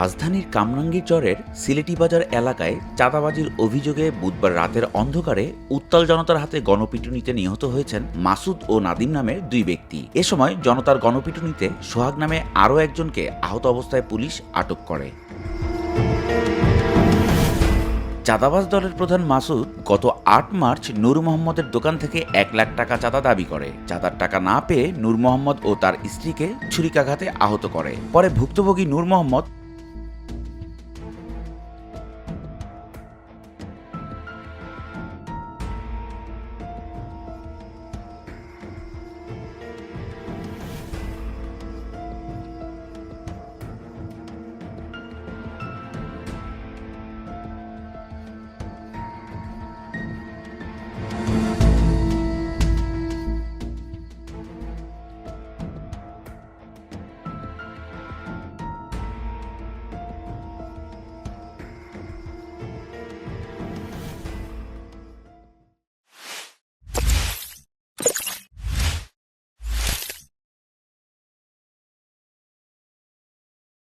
রাজধানীর কামরাঙ্গীর চরের সিলেটি বাজার এলাকায় চাঁদাবাজির অভিযোগে বুধবার রাতের অন্ধকারে উত্তাল জনতার হাতে গণপিটুনিতে নিহত হয়েছেন মাসুদ ও নাদিম নামের দুই ব্যক্তি। এ সময় জনতার গণপিটুনিতে সোহাগ নামে আরও একজনকে আহত অবস্থায় পুলিশ আটক করে। চাঁদাবাজ দলের প্রধান মাসুদ গত আট মার্চ নূর মোহাম্মদের দোকান থেকে এক লাখ টাকা চাঁদা দাবি করে। চাঁদার টাকা না পেয়ে নূর মোহাম্মদ ও তার স্ত্রীকে ছুরিকাঘাতে আহত করে। পরে ভুক্তভোগী নূর মোহাম্মদ